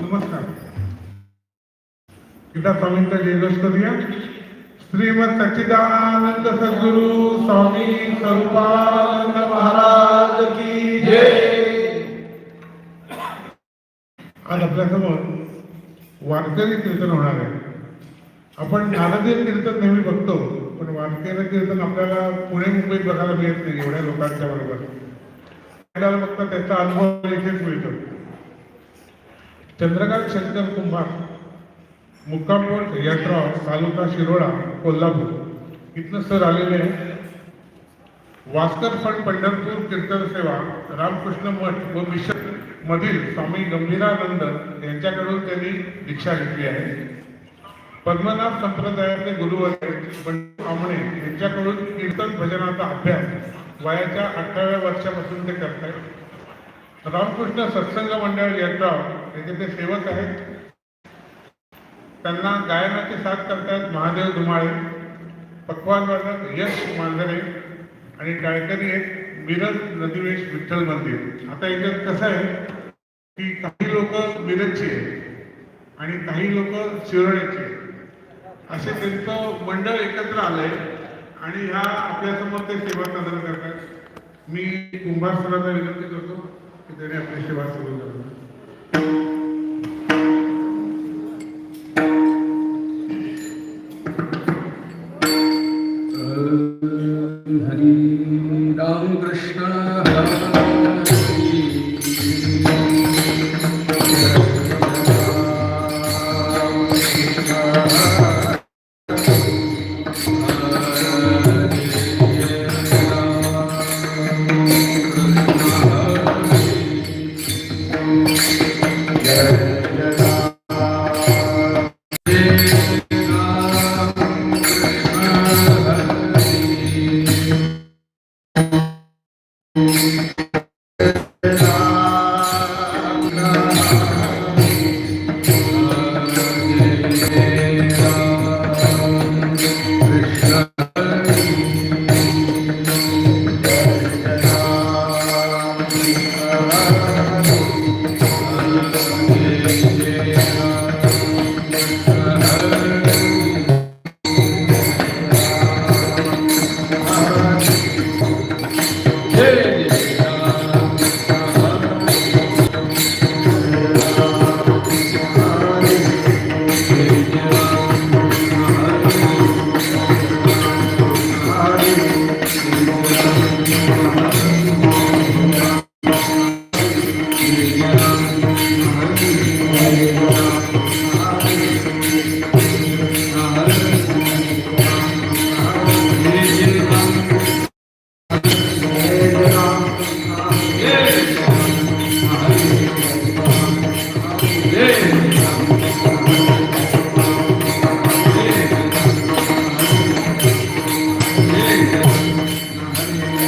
नमस्कार. गीता प्रवीण जयघोष करूया. श्रीमद सच्चिदानंद सद्गुरु स्वामी स्वरूपानंद महाराज की जय. आज आपल्यासमोर वारकरी कीर्तन होणार आहे. आपण नारदीय कीर्तन नेहमी बघतो पण वारकरी कीर्तन आपल्याला पुणे मुंबईत बघायला मिळत नाही एवढ्या लोकांच्या बरोबर. आपल्याला फक्त त्याचा अनुभव इथेच मिळतो. चंद्रकांत शंकर कुंभार मुक्कामपोट यंत्राव तालुका शिरोळा कोल्हापूर. इथनं सर आलेले आहे वास्कर फंड पंढरपूर कीर्तन सेवा रामकृष्ण मठ व मिशन मधील स्वामी गंभीरानंद यांच्याकडून त्यांनी दीक्षा घेतली आहे. पद्मनाभ संप्रदायाचे गुरुवर्य पंडित आमणे यांच्याकडून कीर्तन भजनाचा अभ्यास वयाच्या अठराव्या वर्षापासून ते करत आहेत रामकृष्ण सत्संग मंडळ यड्राव याचे ते सेवक आहेत. त्यांना गायनाची साथ करतायत महादेव धुमाळे पक्वान वादक यश मांजरे आणि गायकरी आहेत मिरज नदीवेश विठ्ठल मंदिर. आता याच्यात कसं आहे की काही लोक मिरजचे आहेत आणि काही लोक शिरोड्याची असे त्यांचं मंडळ एकत्र आलंय. आणि ह्या आपल्यासमोर ते सेवा सादर करतात. मी कुंभार सरांना विनंती करतो की त्याने आपली सेवा सुरू करतो हरी राम कृष्ण